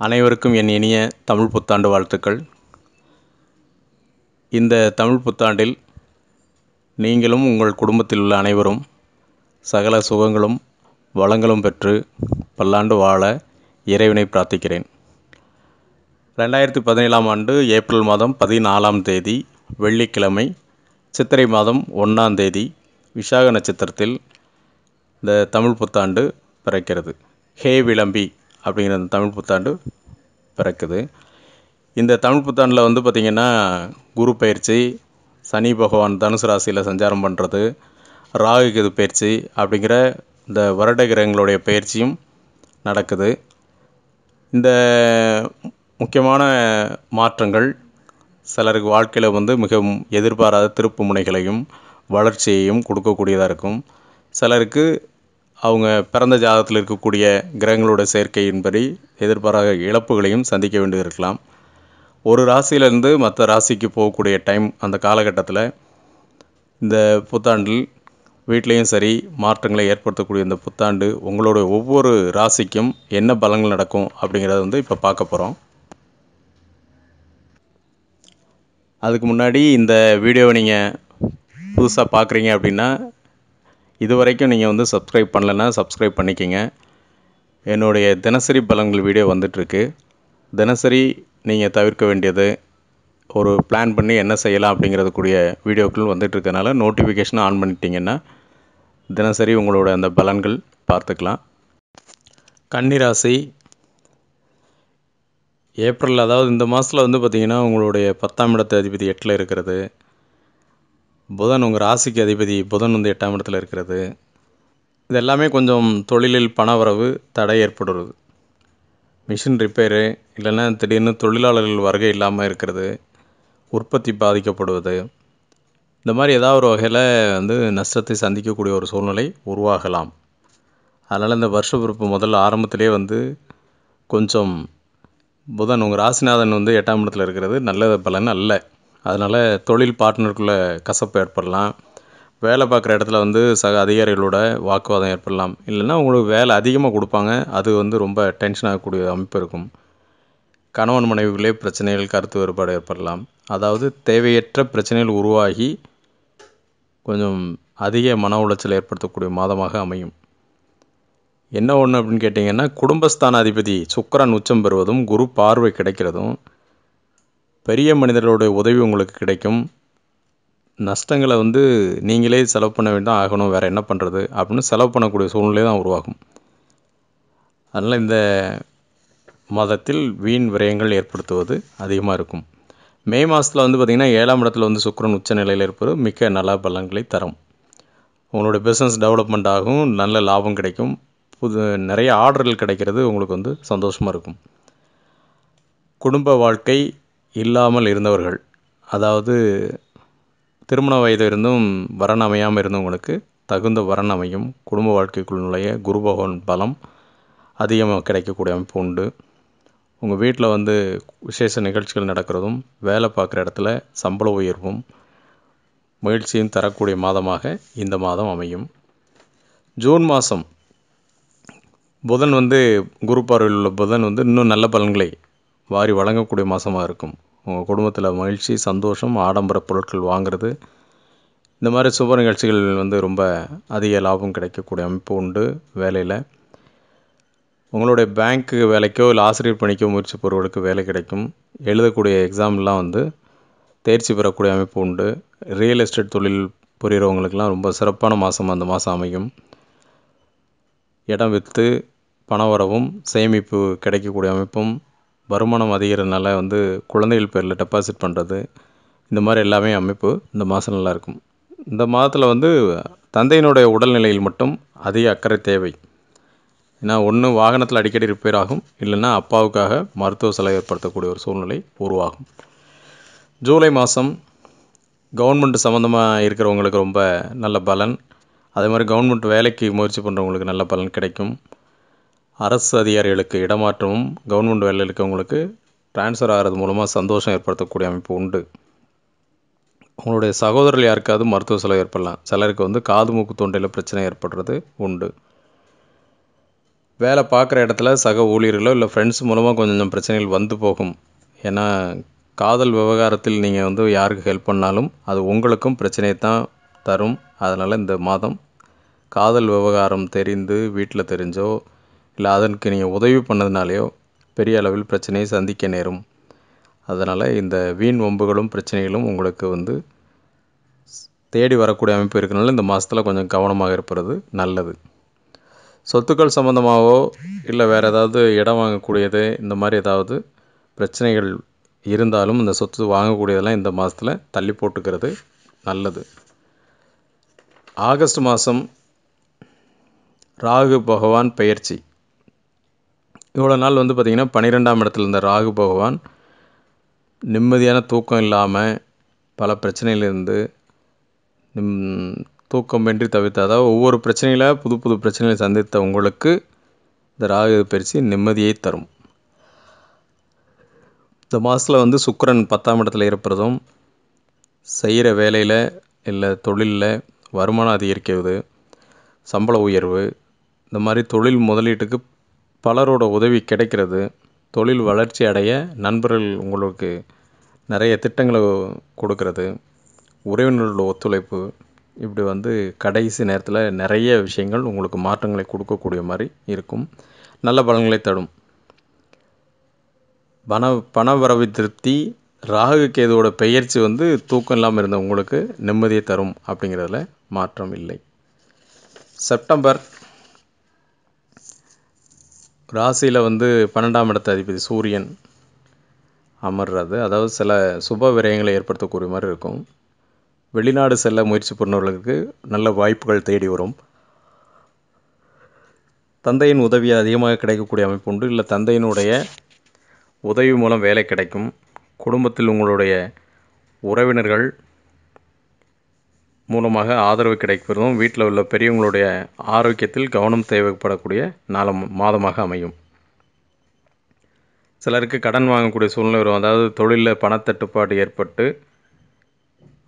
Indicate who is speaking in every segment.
Speaker 1: அனைவருக்கும் என் இனிய தமிழ் புத்தாண்டு வாழ்த்துக்கள். இந்த தமிழ் புத்தாண்டில் நீங்களும் உங்கள் குடும்பத்தில் உள்ள அனைவரும் சகல சுகங்களும் வளங்களும் பெற்று பல்லாண்டு வாழ இறைவனை பிரார்த்திக்கிறேன். ரெண்டாயிரத்தி பதினேழாம் ஆண்டு ஏப்ரல் மாதம் பதினாலாம் தேதி வெள்ளிக்கிழமை சித்திரை மாதம் ஒன்றாம் தேதி விசாக நட்சத்திரத்தில் இந்த தமிழ் புத்தாண்டு பிறக்கிறது. ஹே விளம்பி! அப்படிங்கிற அந்த தமிழ் புத்தாண்டு பிறக்குது. இந்த தமிழ் புத்தாண்டில் வந்து பார்த்திங்கன்னா குரு பயிற்சி சனி பகவான் தனுசு ராசியில் சஞ்சாரம் பண்ணுறது ராகு கேது பயிற்சி அப்படிங்கிற இந்த வருட கிரகங்களுடைய பயிற்சியும் நடக்குது. இந்த முக்கியமான மாற்றங்கள் சிலருக்கு வாழ்க்கையில் வந்து மிகவும் எதிர்பாராத திருப்பு முனைகளையும் வளர்ச்சியையும் கொடுக்கக்கூடியதாக இருக்கும். சிலருக்கு அவங்க பிறந்த ஜாதகத்தில் இருக்கக்கூடிய கிரகங்களோட சேர்க்கையின்படி எதிர்பாராத இழப்புகளையும் சந்திக்க வேண்டியிருக்கலாம். ஒரு ராசியிலேருந்து மற்ற ராசிக்கு போகக்கூடிய டைம் அந்த காலகட்டத்தில் இந்த புத்தாண்டில் வீட்லேயும் சரி மாற்றங்களை ஏற்படுத்தக்கூடிய இந்த புத்தாண்டு உங்களோட ஒவ்வொரு ராசிக்கும் என்ன பலங்கள் நடக்கும் அப்படிங்கிறத வந்து இப்போ பார்க்க போகிறோம் அதுக்கு முன்னாடி இந்த வீடியோவை நீங்கள் புதுசாக பார்க்குறீங்க அப்படின்னா இது வரைக்கும் நீங்கள் வந்து சப்ஸ்கிரைப் பண்ணலைன்னா சப்ஸ்கிரைப் பண்ணிக்கோங்க. என்னுடைய தினசரி பலன்கள் வீடியோ வந்துட்டுருக்கு. தினசரி நீங்கள் தவிர்க்க வேண்டியது ஒரு பிளான் பண்ணி என்ன செய்யலாம் அப்படிங்கிறது கூடிய வீடியோக்கள் வந்துட்டுருக்கனால நோட்டிஃபிகேஷன் ஆன் பண்ணிட்டீங்கன்னா தினசரி உங்களோட அந்த பலன்கள் பார்த்துக்கலாம். கன்னிராசி ஏப்ரல் அதாவது இந்த மாதத்தில் வந்து பார்த்திங்கன்னா உங்களுடைய பத்தாம் இடத்து அதிபதி எட்டில் இருக்கிறது. புதன் உங்கள் ராசிக்கு அதிபதி புதன் வந்து எட்டாம் இடத்துல இருக்கிறது. இது எல்லாமே கொஞ்சம் தொழிலில் பணவரவு தடை ஏற்படுறது. மிஷின் ரிப்பேரு இல்லைன்னா திடீர்னு தொழிலாளர்கள் வருகை இல்லாமல் இருக்கிறது உற்பத்தி பாதிக்கப்படுவது. இந்த மாதிரி ஏதாவது ஒரு வகையில் வந்து நஷ்டத்தை சந்திக்கக்கூடிய ஒரு சூழ்நிலை உருவாகலாம். அதனால் இந்த வருஷ பிறப்பு முதல்ல ஆரம்பத்திலே வந்து கொஞ்சம் புதன் உங்கள் ராசிநாதன் வந்து எட்டாம் இடத்துல இருக்கிறது நல்ல பலன் அல்ல. அதனால் தொழில் பார்ட்னருக்குள்ளே கசப்பு ஏற்படலாம். வேலை பார்க்குற இடத்துல வந்து சக அதிகாரிகளோட வாக்குவாதம் ஏற்படலாம். இல்லைன்னா உங்களுக்கு வேலை அதிகமாக கொடுப்பாங்க. அது வந்து ரொம்ப டென்ஷன் ஆகக்கூடிய அமைப்பு இருக்கும். கணவன் மனைவிகளே பிரச்சனைகள் கருத்து வேறுபாடு ஏற்படலாம். அதாவது தேவையற்ற பிரச்சனைகள் உருவாகி கொஞ்சம் அதிக மன உளைச்சல் ஏற்படுத்தக்கூடிய மாதமாக அமையும். என்ன ஒன்று அப்படின்னு கேட்டிங்கன்னா குடும்பஸ்தான அதிபதி சுக்கரன் உச்சம் பெறுவதும் குரு பார்வை கிடைக்கிறதும் பெரிய மனிதர்களுடைய உதவி உங்களுக்கு கிடைக்கும். நஷ்டங்களை வந்து நீங்களே செலவு பண்ண வேண்டாம் ஆகணும். வேறு என்ன பண்ணுறது அப்படின்னு செலவு பண்ணக்கூடிய சூழ்நிலை தான் உருவாகும். அதனால் இந்த மாதத்தில் வீண் விரயங்கள் ஏற்படுத்துவது அதிகமாக இருக்கும். மே மாதத்தில் வந்து பார்த்திங்கன்னா ஏழாம் இடத்துல வந்து சுக்கரன் உச்ச நிலையில் இருப்பது மிக்க நல்ல பலன்களை தரும். உங்களுடைய பிஸ்னஸ் டெவலப்மெண்ட் ஆகும் நல்ல லாபம் கிடைக்கும். புது நிறைய ஆர்டர்கள் கிடைக்கிறது உங்களுக்கு வந்து சந்தோஷமாக இருக்கும். குடும்ப வாழ்க்கை இல்லாமல் இருந்தவர்கள். அதாவது திருமண வயது இருந்தும் வரன் அமையாமல் இருந்தவங்களுக்கு தகுந்த வரன் அமையும் குடும்ப வாழ்க்கைக்குள் நுழைய குரு பகவான் பலம் அதிகமாக கிடைக்கக்கூடிய அமைப்பு உண்டு. உங்கள் வீட்டில் வந்து விசேஷ நிகழ்ச்சிகள் நடக்கிறதும் வேலை பார்க்குற இடத்துல சம்பள உயர்வும் மகிழ்ச்சியும் தரக்கூடிய மாதமாக இந்த மாதம் அமையும். ஜூன் மாதம் புதன் வந்து குரு பார்வையில் உள்ள புதன் வந்து இன்னும் நல்ல பலன்களை வாரி வழங்கக்கூடிய மாதமாக இருக்கும். உங்கள் குடும்பத்தில் மகிழ்ச்சி சந்தோஷம் ஆடம்பர பொருட்கள் வாங்குறது இந்த மாதிரி சுப நிகழ்ச்சிகள் வந்து ரொம்ப அதிக லாபம் கிடைக்கக்கூடிய அமைப்பு உண்டு வேலையில். உங்களுடைய பேங்க்கு வேலைக்கோ இல்லை ஆசிரியர் பணிக்கோ முயற்சி பொருட்களுக்கு வேலை கிடைக்கும். எழுதக்கூடிய எக்ஸாம்லாம் வந்து தேர்ச்சி பெறக்கூடிய அமைப்பு உண்டு. ரியல் எஸ்டேட் தொழில் புரிகிறவங்களுக்கெல்லாம் ரொம்ப சிறப்பான மாதம் அந்த மாதம் அமையும். இடம் விற்று பணவரவும் சேமிப்பு கிடைக்கக்கூடிய அமைப்பும் வருமானம் அதிகரினால வந்து குழந்தைகள் பேரில் டெபாசிட் பண்ணுறது இந்த மாதிரி எல்லாமே அமைப்பு இந்த மாதம் நல்லாயிருக்கும் இந்த மாதத்தில் வந்து தந்தையினுடைய உடல்நிலையில் மட்டும் அதிக அக்கறை தேவை. ஏன்னா ஒன்று வாகனத்தில் அடிக்கடி ரிப்பேர் ஆகும் இல்லைன்னா அப்பாவுக்காக மருத்துவ செலவு ஏற்படுத்தக்கூடிய ஒரு சூழ்நிலை உருவாகும். ஜூலை மாதம் கவர்மெண்ட் சம்மந்தமாக இருக்கிறவங்களுக்கு ரொம்ப நல்ல பலன். அதே மாதிரி கவர்மெண்ட் வேலைக்கு முயற்சி பண்ணுறவங்களுக்கு நல்ல பலன் கிடைக்கும். அரசு அதிகாரிகளுக்கு இடமாற்றமும் கவர்மெண்ட் வேலையில் இருக்கவங்களுக்கு ட்ரான்ஸ்ஃபர் ஆகிறது மூலமாக சந்தோஷம் ஏற்படுத்தக்கூடிய அமைப்பு உண்டு. உங்களுடைய சகோதரர்கள் யாருக்காவது மருத்துவ செலவு ஏற்படலாம். சிலருக்கு வந்து காது மூக்கு தொண்டையில் பிரச்சனை ஏற்படுறது உண்டு. வேலை பார்க்குற இடத்துல சக ஊழியர்களோ இல்லை ஃப்ரெண்ட்ஸ் மூலமாக கொஞ்சம் பிரச்சனைகள் வந்து போகும். ஏன்னா காதல் விவகாரத்தில் நீங்கள் வந்து யாருக்கு ஹெல்ப் பண்ணாலும் அது உங்களுக்கும் பிரச்சனையை தான் தரும். அதனால் இந்த மாதம் காதல் விவகாரம் தெரிந்து வீட்டில் தெரிஞ்சோ இல்லை அதற்கு நீங்கள் உதவி பண்ணதுனாலேயோ பெரிய அளவில் பிரச்சனையை சந்திக்க நேரும். அதனால் இந்த வீண் வம்புகளும் பிரச்சனைகளும் உங்களுக்கு வந்து தேடி வரக்கூடிய அமைப்பு இருக்கிறனால இந்த மாதத்தில் கொஞ்சம் கவனமாக இருப்பது நல்லது. சொத்துக்கள் சம்மந்தமாகவோ இல்லை வேறு ஏதாவது இடம் வாங்கக்கூடியது இந்த மாதிரி ஏதாவது பிரச்சனைகள் இருந்தாலும் இந்த சொத்து வாங்கக்கூடியதெல்லாம் இந்த மாதத்தில் தள்ளி போட்டுக்கிறது நல்லது. ஆகஸ்ட் மாதம் ராகு பகவான் பெயர்ச்சி. இவ்வளோ நாள் வந்து பார்த்திங்கன்னா பன்னிரெண்டாம் இடத்துல இருந்த ராகு பகவான் நிம்மதியான தூக்கம் இல்லாமல் பல பிரச்சனையிலிருந்து தூக்கமின்றி தவிர்த்து அதாவது ஒவ்வொரு பிரச்சனையில் புது புது பிரச்சனைகளை சந்தித்த உங்களுக்கு இந்த ராகு பயிற்சி நிம்மதியை தரும். இந்த மாதத்தில் வந்து சுக்கரன் பத்தாம் இடத்துல இருப்பதும் செய்கிற வேலையில் இல்லை தொழிலில் வருமானம் அதிகரிக்கிறது சம்பள உயர்வு இந்த மாதிரி தொழில் முதலீட்டுக்கு பலரோட உதவி கிடைக்கிறது. தொழில் வளர்ச்சி அடைய நண்பர்கள் உங்களுக்கு நிறைய திட்டங்களை கொடுக்கறது. உறவினர்களோட ஒத்துழைப்பு. இப்படி வந்து கடைசி நேரத்தில் நிறைய விஷயங்கள் உங்களுக்கு மாற்றங்களை கொடுக்கக்கூடிய மாதிரி இருக்கும். நல்ல பலன்களை தரும். பண பணவரவு திருப்தி ராகு கேதுவோட பெயர்ச்சி வந்து தூக்கம் இல்லாமல் இருந்த உங்களுக்கு நிம்மதியை தரும் அப்படிங்கிறதுல மாற்றம் இல்லை. செப்டம்பர் ராசியில் வந்து பன்னெண்டாம் இடத்த அதிபதி சூரியன் அமர்றது அதாவது சில சுப விரயங்களை ஏற்படுத்தக்கூடிய மாதிரி இருக்கும். வெளிநாடு செல்ல முயற்சி பண்ணவர்களுக்கு நல்ல வாய்ப்புகள் தேடி வரும். தந்தையின் உதவி அதிகமாக கிடைக்கக்கூடிய அமைப்பு உண்டு. இல்லை தந்தையினுடைய உதவி மூலம் வேலை கிடைக்கும். குடும்பத்தில் உங்களுடைய உறவினர்கள் மூலமாக ஆதரவு கிடைப்பதும் வீட்டில் உள்ள பெரியவங்களுடைய ஆரோக்கியத்தில் கவனம் தேவைப்படக்கூடிய நாளம் மாதமாக அமையும். சிலருக்கு கடன் வாங்கக்கூடிய சூழ்நிலை வரும். அதாவது தொழிலில் பணத்தட்டுப்பாடு ஏற்பட்டு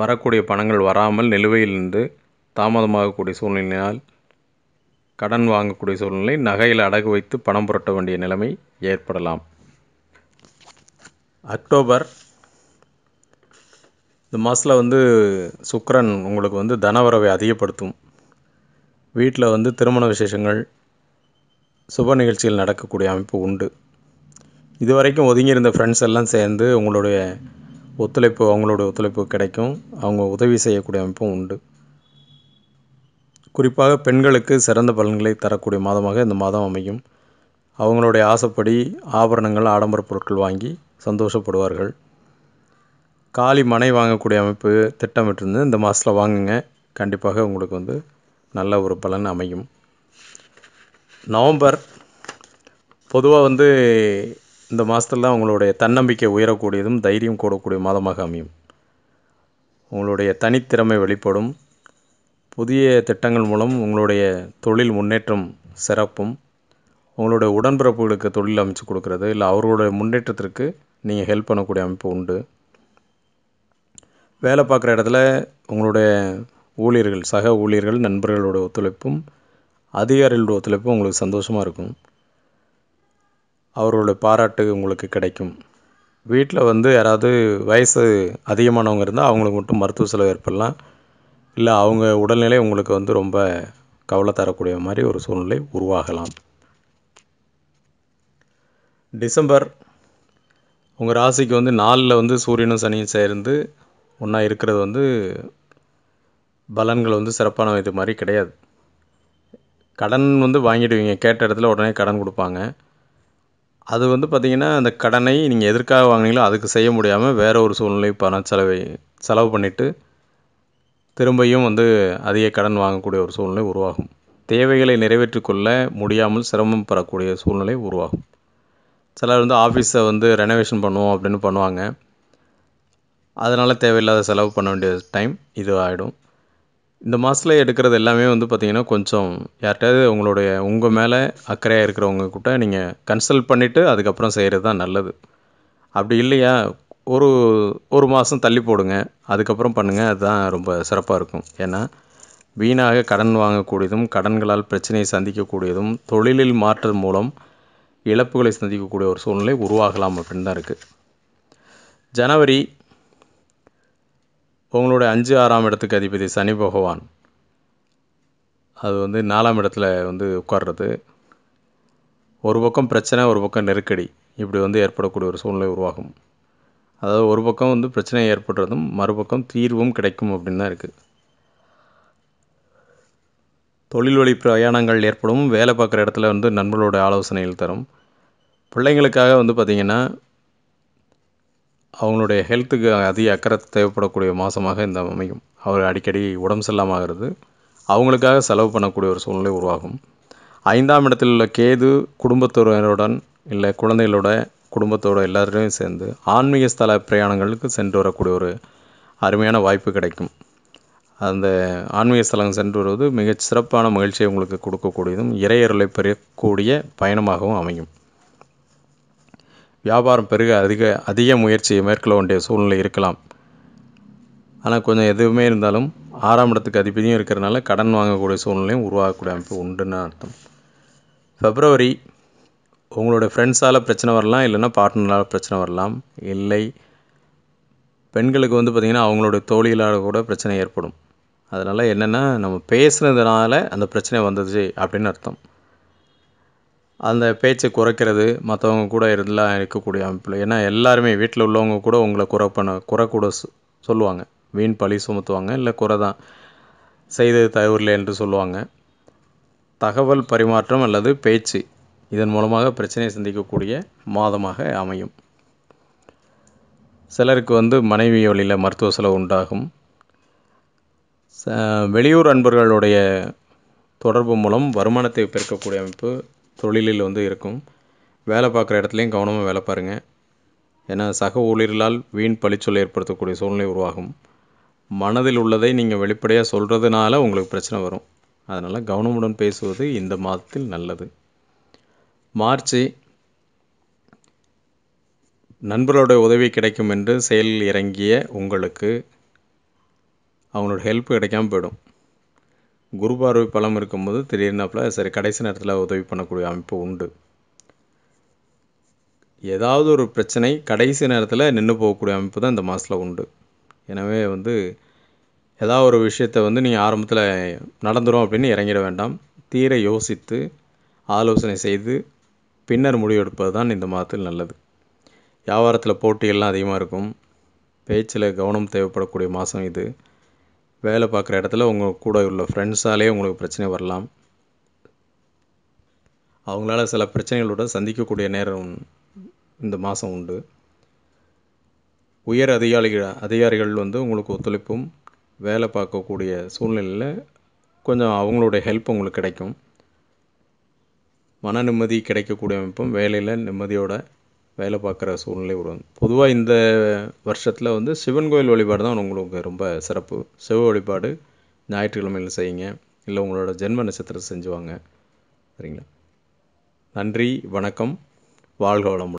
Speaker 1: வரக்கூடிய பணங்கள் வராமல் நிலுவையில் இருந்து தாமதமாகக்கூடிய சூழ்நிலையினால் கடன் வாங்கக்கூடிய சூழ்நிலை நகையில் அடகு வைத்து பணம் புரட்ட வேண்டிய நிலைமை ஏற்படலாம். அக்டோபர் இந்த மாதத்தில் வந்து சுக்கரன் உங்களுக்கு வந்து தனவரவை அதிகப்படுத்தும். வீட்டில் வந்து திருமண விசேஷங்கள் சுப நிகழ்ச்சிகள் நடக்கக்கூடிய அமைப்பு உண்டு. இது வரைக்கும் ஒதுங்கியிருந்த ஃப்ரெண்ட்ஸ் எல்லாம் சேர்ந்து உங்களுடைய ஒத்துழைப்பு அவங்களுடைய ஒத்துழைப்பு கிடைக்கும். அவங்க உதவி செய்யக்கூடிய அமைப்பும் உண்டு. குறிப்பாக பெண்களுக்கு சிறந்த பலன்களை தரக்கூடிய மாதமாக இந்த மாதம் அமையும். அவங்களுடைய ஆசைப்படி ஆபரணங்கள் ஆடம்பர பொருட்கள் வாங்கி சந்தோஷப்படுவார்கள். காலி மனை வாங்கக்கூடிய அமைப்பு திட்டமிட்டிருந்து இந்த மாதத்தில் வாங்குங்க. கண்டிப்பாக உங்களுக்கு வந்து நல்ல ஒரு பலன் அமையும். நவம்பர் பொதுவாக வந்து இந்த மாதத்தில் தான் உங்களுடைய தன்னம்பிக்கை உயரக்கூடியதும் தைரியம் கூடக்கூடிய மாதமாக அமையும். உங்களுடைய தனித்திறமை வெளிப்படும். புதிய திட்டங்கள் மூலம் உங்களுடைய தொழில் முன்னேற்றம் சிறப்பும் உங்களுடைய உடன்பிறப்புகளுக்கு தொழில் அமைச்சு கொடுக்கறது இல்லை அவர்களுடைய முன்னேற்றத்திற்கு நீங்கள் ஹெல்ப் பண்ணக்கூடிய அமைப்பு உண்டு. வேலை பார்க்குற இடத்துல உங்களுடைய ஊழியர்கள் சக ஊழியர்கள் நண்பர்களோட ஒத்துழைப்பும் அதிகாரிகளோட ஒத்துழைப்பும் உங்களுக்கு சந்தோஷமாக இருக்கும். அவர்களுடைய பாராட்டு உங்களுக்கு கிடைக்கும். வீட்டில் வந்து யாராவது வயசு அதிகமானவங்க இருந்தால் அவங்களுக்கு மட்டும் மருத்துவ செலவு ஏற்படலாம். இல்லை அவங்க உடல்நிலை உங்களுக்கு வந்து ரொம்ப கவலை தரக்கூடிய மாதிரி ஒரு சூழ்நிலை உருவாகலாம். டிசம்பர் உங்கள் ராசிக்கு வந்து நாலில் வந்து சூரியனும் சனியும் சேர்ந்து ஒன்றா இருக்கிறது வந்து பலன்கள் வந்து சிறப்பான இது மாதிரி கிடையாது. கடன் வந்து வாங்கிடுவீங்க. கேட்ட இடத்துல உடனே கடன் கொடுப்பாங்க. அது வந்து பார்த்திங்கன்னா அந்த கடனை நீங்கள் எதற்காக வாங்கினீங்களோ அதுக்கு செய்ய முடியாமல் வேறு ஒரு சூழ்நிலை பண செலவை செலவு பண்ணிவிட்டு திரும்பியும் வந்து அதிக கடன் வாங்கக்கூடிய ஒரு சூழ்நிலை உருவாகும். தேவைகளை நிறைவேற்றிக்கொள்ள முடியாமல் சிரமம் பெறக்கூடிய சூழ்நிலை உருவாகும். சிலர் வந்து ஆஃபீஸை வந்து ரெனோவேஷன் பண்ணுவோம் அப்படின்னு பண்ணுவாங்க. அதனால் தேவையில்லாத செலவு பண்ண வேண்டிய டைம் இது ஆகிடும் இந்த மாதத்தில் எடுக்கிறது எல்லாமே வந்து பார்த்திங்கன்னா கொஞ்சம் யார்கிட்டயாவது உங்களுடைய உங்கள் மேலே அக்கறையாக இருக்கிறவங்க கிட்ட நீங்கள் கன்சல்ட் பண்ணிவிட்டு அதுக்கப்புறம் செய்கிறது தான் நல்லது. அப்படி இல்லையா? ஒரு ஒரு மாதம் தள்ளி போடுங்க அதுக்கப்புறம் பண்ணுங்கள் அதுதான் ரொம்ப சிறப்பாக இருக்கும். ஏன்னா வீணாக கடன் வாங்கக்கூடியதும் கடன்களால் பிரச்சனையை சந்திக்கக்கூடியதும் தொழிலில் மாற்றம் மூலம் இழப்புகளை சந்திக்கக்கூடிய ஒரு சூழ்நிலை உருவாகலாம் அப்படின்னு தான் இருக்குது ஜனவரி உங்களுடைய அஞ்சு ஆறாம் இடத்துக்கு அதிபதி சனி பகவான். அது வந்து நாலாம் இடத்துல வந்து உட்கார்றது. ஒரு பக்கம் பிரச்சனை ஒரு பக்கம் நெருக்கடி. இப்படி வந்து ஏற்படக்கூடிய ஒரு சூழ்நிலை உருவாகும். அதாவது ஒரு பக்கம் வந்து பிரச்சனை ஏற்படுறதும் மறுபக்கம் தீர்வும் கிடைக்கும் அப்படின்னு தான் இருக்குது தொழில் வழி பிரயாணங்கள் ஏற்படும் வேலை பார்க்குற இடத்துல வந்து நண்பர்களோட ஆலோசனைகள் தரும். பிள்ளைங்களுக்காக வந்து பார்த்திங்கன்னா அவங்களுடைய ஹெல்த்துக்கு அதிக அக்கறை தேவைப்படக்கூடிய மாதமாக இந்த அமையும். அவர் அடிக்கடி உடம்பு செல்லாமாகிறது ஆகிறது அவங்களுக்காக செலவு பண்ணக்கூடிய ஒரு சூழ்நிலை உருவாகும். ஐந்தாம் இடத்தில் உள்ள கேது குடும்பத்தினருடன் இல்லை குழந்தைகளோட குடும்பத்தோட எல்லாரையும் சேர்ந்து ஆன்மீக ஸ்தல பிரயாணங்களுக்கு சென்று வரக்கூடிய ஒரு அருமையான வாய்ப்பு கிடைக்கும். அந்த ஆன்மீக ஸ்தலம் சென்று வருவது மிகச் சிறப்பான மகிழ்ச்சியை உங்களுக்கு கொடுக்கக்கூடியதும் இறையருளை பெறக்கூடிய பயணமாகவும் அமையும். வியாபாரம் பெருக அதிக அதிக முயற்சியை மேற்கொள்ள வேண்டிய சூழ்நிலை இருக்கலாம். ஆனால் கொஞ்சம் எதுவுமே இருந்தாலும் ஆறாம் இடத்துக்கு அதிபதியும் இருக்கிறனால கடன் வாங்கக்கூடிய சூழ்நிலையும் உருவாகக்கூடிய அமைப்பு உண்டுன்னு அர்த்தம். ஃபெப்ரவரி உங்களுடைய ஃப்ரெண்ட்ஸால் பிரச்சனை வரலாம் இல்லைன்னா பார்ட்னரால் பிரச்சனை வரலாம். இல்லை பெண்களுக்கு வந்து பார்த்திங்கன்னா அவங்களுடைய தோழிகளால் கூட பிரச்சனை ஏற்படும். அதனால் என்னென்னா நம்ம பேசுனதுனால அந்த பிரச்சனை வந்தது அப்படின்னு அர்த்தம். அந்த பேச்சை குறைக்கிறது மற்றவங்க கூட இருந்தெல்லாம் இருக்கக்கூடிய அமைப்பில். ஏன்னா எல்லாருமே வீட்டில் உள்ளவங்க கூட உங்களை குறை பண்ண குறை கூட சொல்லுவாங்க. வீண் பழி சுமத்துவாங்க இல்லை குறை தான் செய்தது தவறில்லை என்று சொல்லுவாங்க. தகவல் பரிமாற்றம் அல்லது பேச்சு இதன் மூலமாக பிரச்சனையை சந்திக்கக்கூடிய மாதமாக அமையும். சிலருக்கு வந்து மனைவி வழியில் மருத்துவ செலவு உண்டாகும். ச- வெளியூர் அன்பர்களுடைய தொடர்பு மூலம் வருமானத்தை பெருக்கக்கூடிய அமைப்பு தொழிலில் வந்து இருக்கும். வேலை பார்க்குற இடத்துலையும் கவனமாக வேலை பாருங்கள் ஏன்னா சக ஊழியர்களால் வீண் பழிச்சொல் ஏற்படுத்தக்கூடிய சூழ்நிலை உருவாகும். மனதில் உள்ளதை நீங்கள் வெளிப்படையாக சொல்கிறதுனால உங்களுக்கு பிரச்சனை வரும். அதனால் கவனமுடன் பேசுவது இந்த மாதத்தில் நல்லது. மார்ச் நண்பர்களுடைய உதவி கிடைக்கும் என்று செயலில் இறங்கிய உங்களுக்கு அவங்களோட ஹெல்ப் கிடைக்காமல் போயிடும். குரு பார்வை பலம் இருக்கும்போது திடீர்னாப்புல சரி கடைசி நேரத்தில் உதவி பண்ணக்கூடிய அமைப்பு உண்டு. ஏதாவது ஒரு பிரச்சனை கடைசி நேரத்தில் நின்று போகக்கூடிய அமைப்பு தான் இந்த மாதத்தில் உண்டு. எனவே வந்து ஏதாவது ஒரு விஷயத்தை வந்து நீங்கள் ஆரம்பத்தில் நடந்துரும் அப்படின்னு இறங்கிட வேண்டாம். தீர யோசித்து ஆலோசனை செய்து பின்னர் முடிவெடுப்பது தான் இந்த மாதத்தில் நல்லது. வியாபாரத்தில் போட்டிகள்லாம் அதிகமாக இருக்கும். பேச்சில் கவனம் தேவைப்படக்கூடிய மாதம் இது. வேலை பார்க்குற இடத்துல உங்கள் கூட உள்ள ஃப்ரெண்ட்ஸாலே உங்களுக்கு பிரச்சனை வரலாம். அவங்களால சில பிரச்சனைகளோட சந்திக்கக்கூடிய நேரம் இந்த மாதம் உண்டு. உயர் அதிகாரிகள் அதிகாரிகள் வந்து உங்களுக்கு ஒத்துழைப்பும் வேலை பார்க்கக்கூடிய சூழ்நிலையில் கொஞ்சம் அவங்களுடைய ஹெல்ப் உங்களுக்கு கிடைக்கும். மன நிம்மதி கிடைக்கக்கூடிய அமைப்பும் வேலையில் நிம்மதியோட வேலை பார்க்குற சூழ்நிலை வரும் பொதுவாக இந்த வருஷத்தில் வந்து சிவன் கோயில் வழிபாடு தான் உங்களுக்கு ரொம்ப சிறப்பு. சிவ வழிபாடு ஞாயிற்றுக்கிழமையில் செய்யுங்க. இல்லை உங்களோட ஜென்ம நட்சத்திரம் செஞ்சுவாங்க. சரிங்களா? நன்றி வணக்கம் வாழ்க வளமுடன்.